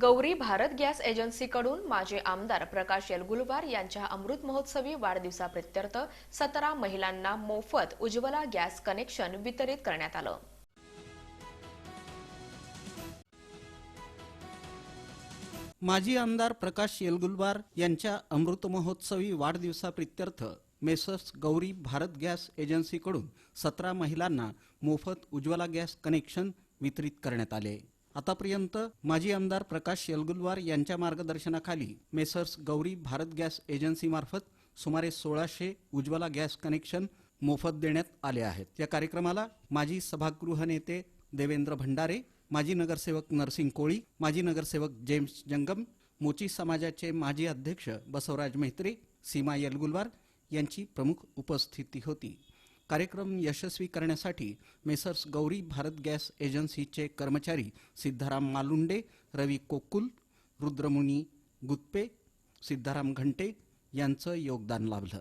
Gauri Bharat gas एजन्सीकडून माजी आमदार प्रकाश येलगुलवार यांच्या अमृत महोत्सवी वाढदिवसाप्रित्यर्थ सतरा महिलांना मोफत उज्ज्वला गॅस कनेक्शन वितरित करण्यात आलं. माजी आमदार प्रकाश येलगुलवार यांच्या अमृत महोत्सवी वाढदिवसाप्रित्यर्थ मेसर्स गौरी भारत गॅस एजन्सीकडून सतरा महिलांना मोफत उज्ज्वला गॅस कनेक्शन वितरित करण्यात आले. आतापर्यंत माजी आमदार प्रकाश येलगुलवार यांच्या मार्गदर्शनाखाली मेसर्स गौरी भारत गॅस एजन्सीमार्फत सुमारे सोळाशे उज्ज्वला गॅस कनेक्शन मोफत देण्यात आले आहेत. या कार्यक्रमाला माजी सभागृह नेते देवेंद्र भंडारे माजी नगरसेवक नरसिंग कोळी माजी नगरसेवक जेम्स जंगम मोची समाजाचे माजी अध्यक्ष बसवराज मेहत्रे सीमा येलगुलवार यांची प्रमुख उपस्थिती होती. कार्यक्रम यशस्वी करण्यासाठी मेसर्स गौरी भारत गॅस एजन्सीचे कर्मचारी सिद्धाराम मालुंडे रवी कोकुल रुद्रमुनी गुत्पे सिद्धाराम घंटे यांचं योगदान लाभलं.